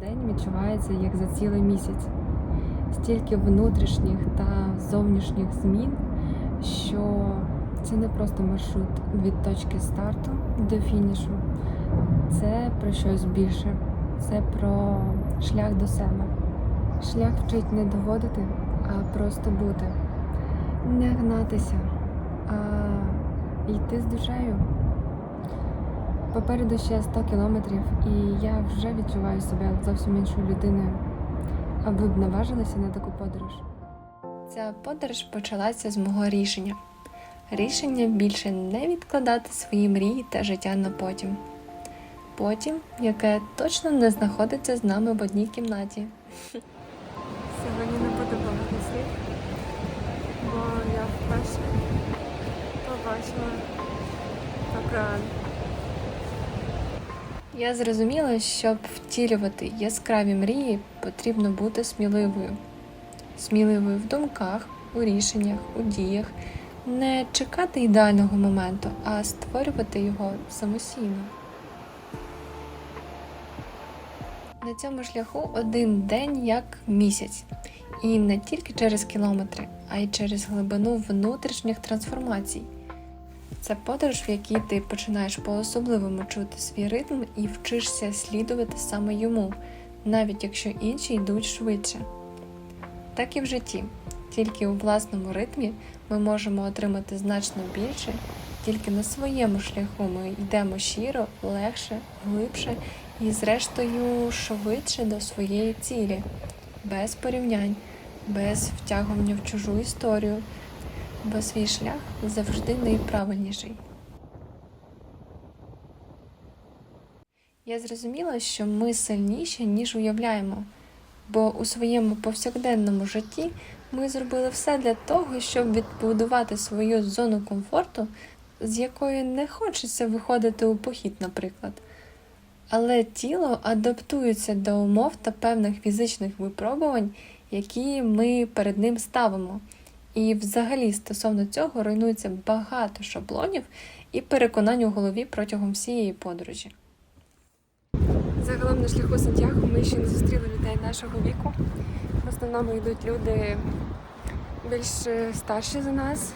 День відчувається як за цілий місяць. Стільки внутрішніх та зовнішніх змін, що це не просто маршрут від точки старту до фінішу. Це про щось більше. Це про шлях до себе. Шлях вчить не доводити, а просто бути. Не гнатися, а йти з душею. Попереду ще 100 кілометрів, і я вже відчуваю себе зовсім іншою людиною. А ви б наважилися на таку подорож? Ця подорож почалася з мого рішення. Рішення більше не відкладати свої мрії та життя на потім. Потім, яке точно не знаходиться з нами в одній кімнаті. Сьогодні не буде багато бо я вперше побачила океан. Я зрозуміла, щоб втілювати яскраві мрії, потрібно бути сміливою. Сміливою в думках, у рішеннях, у діях, не чекати ідеального моменту, а створювати його самостійно. На цьому шляху один день як місяць. І не тільки через кілометри, а й через глибину внутрішніх трансформацій. Це подорож, в якій ти починаєш по-особливому чути свій ритм і вчишся слідувати саме йому, навіть якщо інші йдуть швидше. Так і в житті. Тільки у власному ритмі ми можемо отримати значно більше, тільки на своєму шляху ми йдемо щиро, легше, глибше і, зрештою, швидше до своєї цілі, без порівнянь, без втягування в чужу історію, бо свій шлях завжди найправильніший. Я зрозуміла, що ми сильніші, ніж уявляємо, бо у своєму повсякденному житті ми зробили все для того, щоб відбудувати свою зону комфорту, з якої не хочеться виходити у похід, наприклад. Але тіло адаптується до умов та певних фізичних випробувань, які ми перед ним ставимо. І взагалі стосовно цього руйнується багато шаблонів і переконань у голові протягом всієї подорожі. Загалом на шляху Сантьяго ми ще не зустріли людей нашого віку. В основному йдуть люди більш е, старші за нас.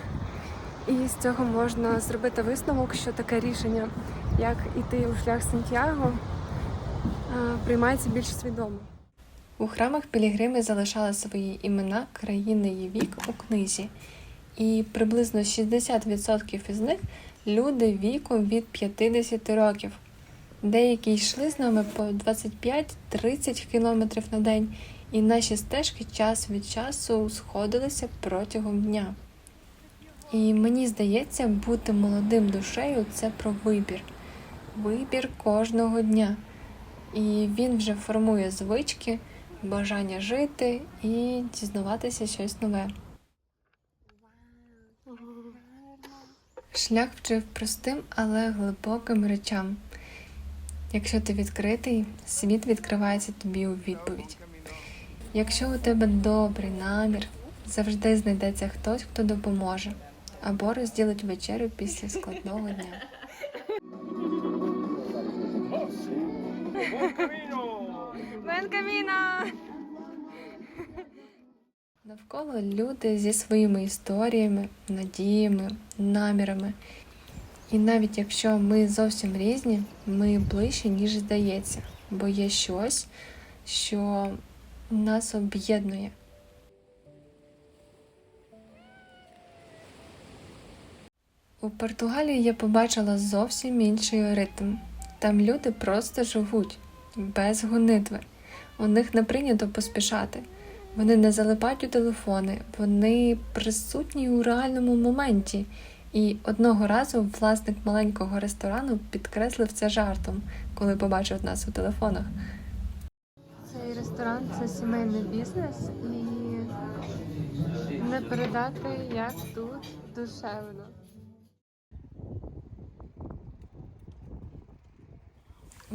І з цього можна зробити висновок, що таке рішення, як іти у шлях Сантьяго, е, приймається більш свідомо. У храмах пілігрими залишали свої імена, країни і вік у книзі, і приблизно 60% із них люди віком від 50 років. Деякі йшли з нами по 25-30 кілометрів на день, і наші стежки час від часу сходилися протягом дня. І мені здається, бути молодим душею це про вибір. Вибір кожного дня. І він вже формує звички, бажання жити і дізнаватися щось нове. Шлях вчив простим, але глибоким речам. Якщо ти відкритий, світ відкривається тобі у відповідь. Якщо у тебе добрий намір, завжди знайдеться хтось, хто допоможе або розділить вечерю після складного дня. Бен каміно! Навколо люди зі своїми історіями, надіями, намірами. І навіть якщо ми зовсім різні, ми ближче, ніж здається, бо є щось, що нас об'єднує. У Португалії я побачила зовсім інший ритм. Там люди просто живуть без гонитви. У них не прийнято поспішати. Вони не залипають у телефони, вони присутні у реальному моменті. І одного разу власник маленького ресторану підкреслив це жартом, коли побачив нас у телефонах. Цей ресторан це сімейний бізнес, і не передати, як тут душевно.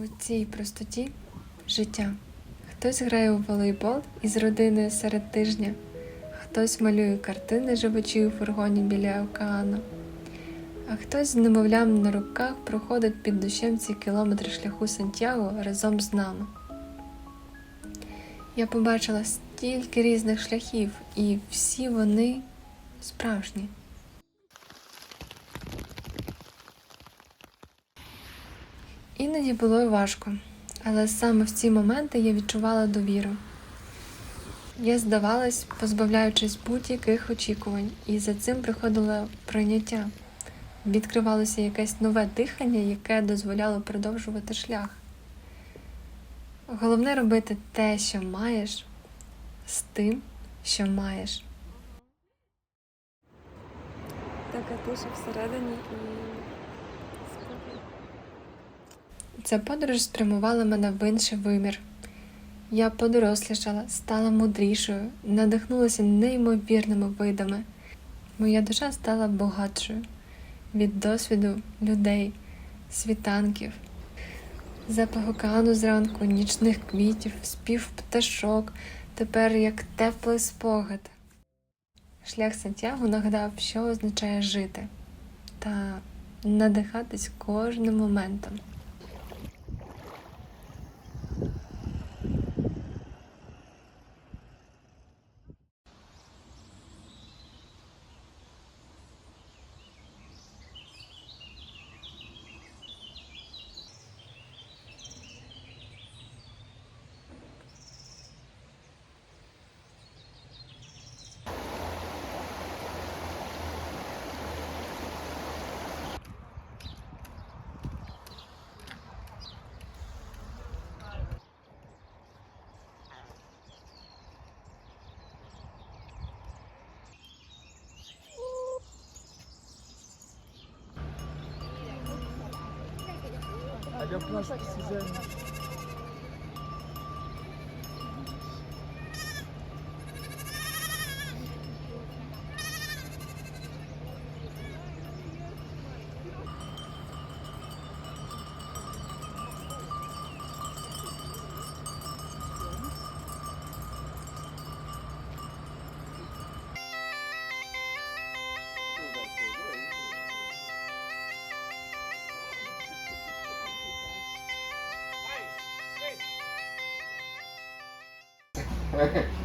У цій простоті життя. Хтось грає у волейбол із родиною серед тижня, хтось малює картини, живучи у фургоні біля океану, а хтось з немовлям на руках проходить під дощем ці кілометри шляху Сантьяго разом з нами. Я побачила стільки різних шляхів, і всі вони справжні. Іноді було важко, але саме в ці моменти я відчувала довіру. Я здавалась, позбавляючись будь-яких очікувань, і за цим приходило прийняття. Відкривалося якесь нове дихання, яке дозволяло продовжувати шлях. Головне робити те, що маєш, з тим, що маєш. Така тиша всередині і. Ця подорож спрямувала мене в інший вимір. Я подорослішала, стала мудрішою, надихнулася неймовірними видами. Моя душа стала багатшою від досвіду людей, світанків, запах океану зранку, нічних квітів, спів пташок, тепер як теплий спогад. Шлях Сантьяго нагадав, що означає жити та надихатись кожним моментом. yapılan size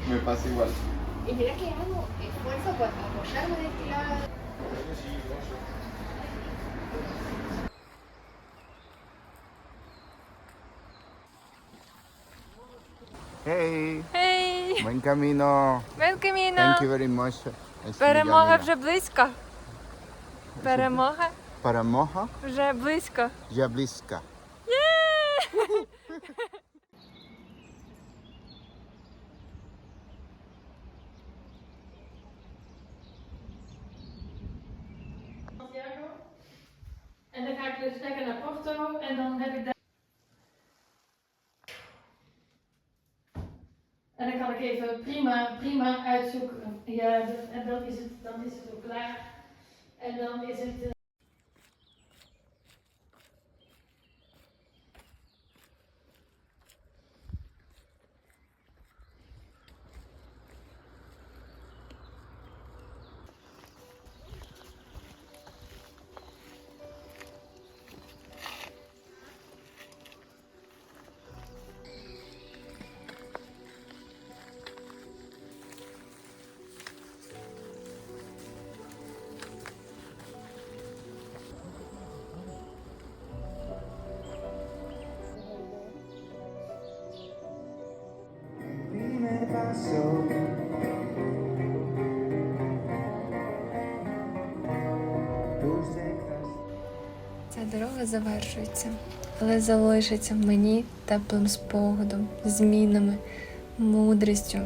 Me pasa igual. Y mira que hago esfuerzo por apoyarme de este lado. Hey, Гей! buen camino. Бен Каміно! Thank you very much. Перемога вже близько. Перемога Перемога вже близько. вже близько. En dan kan ik even prima, prima uitzoeken. Ja, en dan is het, dan is het ook klaar. En dan is het. eh, Ця дорога завершується, але залишиться в мені теплим спогадом, змінами, мудрістю.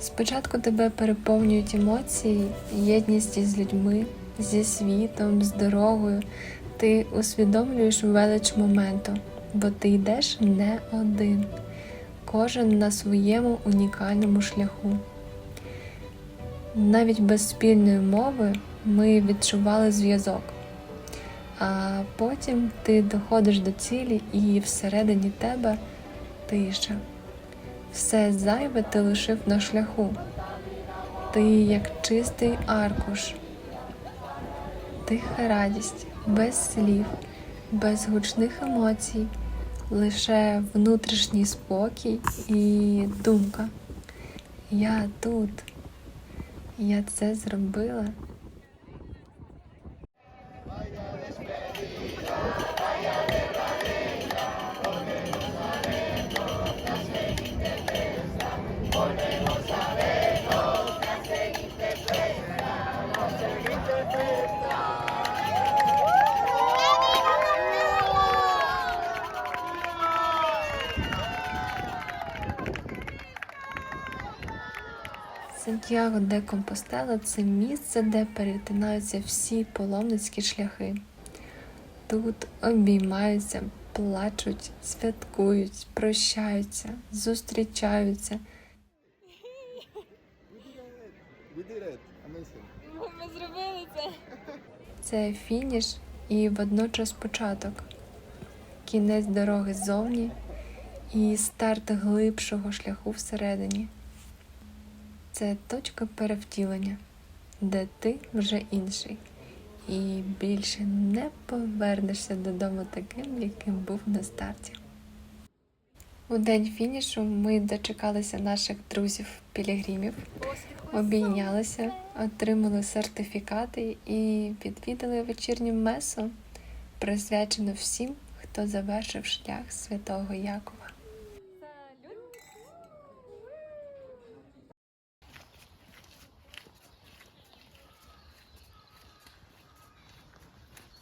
Спочатку тебе переповнюють емоції, єдність із людьми, зі світом, з дорогою. Ти усвідомлюєш велич моменту, бо ти йдеш не один, кожен на своєму унікальному шляху. Навіть без спільної мови ми відчували зв'язок. А потім ти доходиш до цілі, і всередині тебе тиша. Все зайве ти лишив на шляху. Ти як чистий аркуш, тиха радість, без слів, без гучних емоцій, лише внутрішній спокій і думка. Я тут. Я це зробила. Сантьяго де Компостела це місце, де перетинаються всі паломницькі шляхи. Тут обіймаються, плачуть, святкують, прощаються, зустрічаються. Це фініш і водночас початок, кінець дороги ззовні і старт глибшого шляху всередині. Це точка перевтілення, де ти вже інший, і більше не повернешся додому таким, яким був на старті. У день фінішу ми дочекалися наших друзів-пілігримів, обійнялися, отримали сертифікати і відвідали вечірню месу, присвячену всім, хто завершив шлях святого Якова.